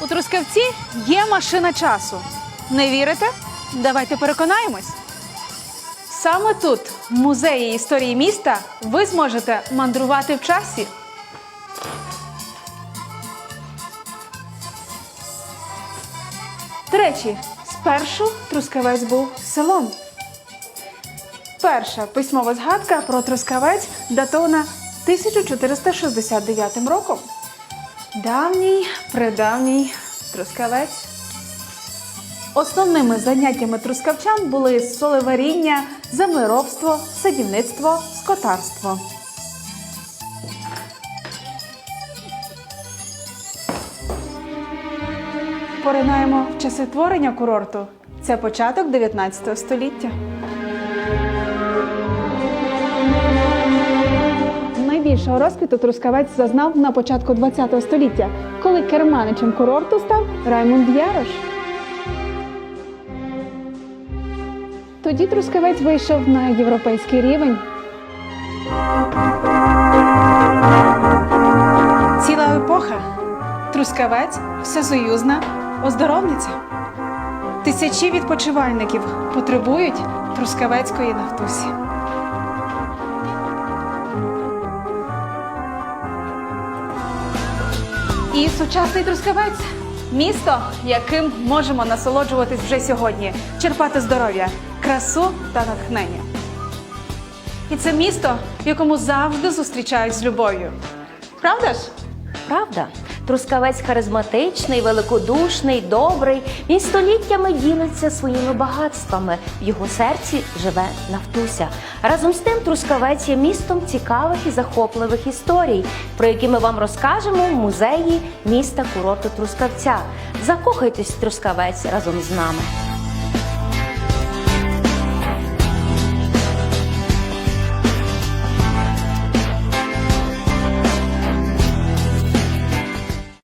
У Трускавці є машина часу. Не вірите? Давайте переконаємось. Саме тут, в музеї історії міста, ви зможете мандрувати в часі. До спершу Трускавець був селом. Перша письмова згадка про Трускавець датована 1469 роком. Давній, предавній Трускавець. Основними заняттями трускавчан були солеваріння, землеробство, садівництво, скотарство. Поринаємо в часи творення курорту. Це початок 19 століття. Найбільшого розквіту Трускавець зазнав на початку ХХ століття, коли керманичем курорту став Раймунд Ярош. Тоді Трускавець вийшов на європейський рівень. Ціла епоха. Трускавець всесоюзна оздоровниця. Тисячі відпочивальників потребують трускавецької нафтусі. І сучасний трускавець місто, яким можемо насолоджуватись вже сьогодні, черпати здоров'я, красу та натхнення. І це місто, в якому завжди зустрічають з любов'ю. Правда ж? Правда, трускавець харизматичний, великодушний, добрий. Він століттями ділиться своїми багатствами. В його серці живе Нафтуся. Разом з тим, трускавець є містом цікавих і захопливих історій, про які ми вам розкажемо в музеї міста курорту Трускавця. Закохайтесь трускавець разом з нами.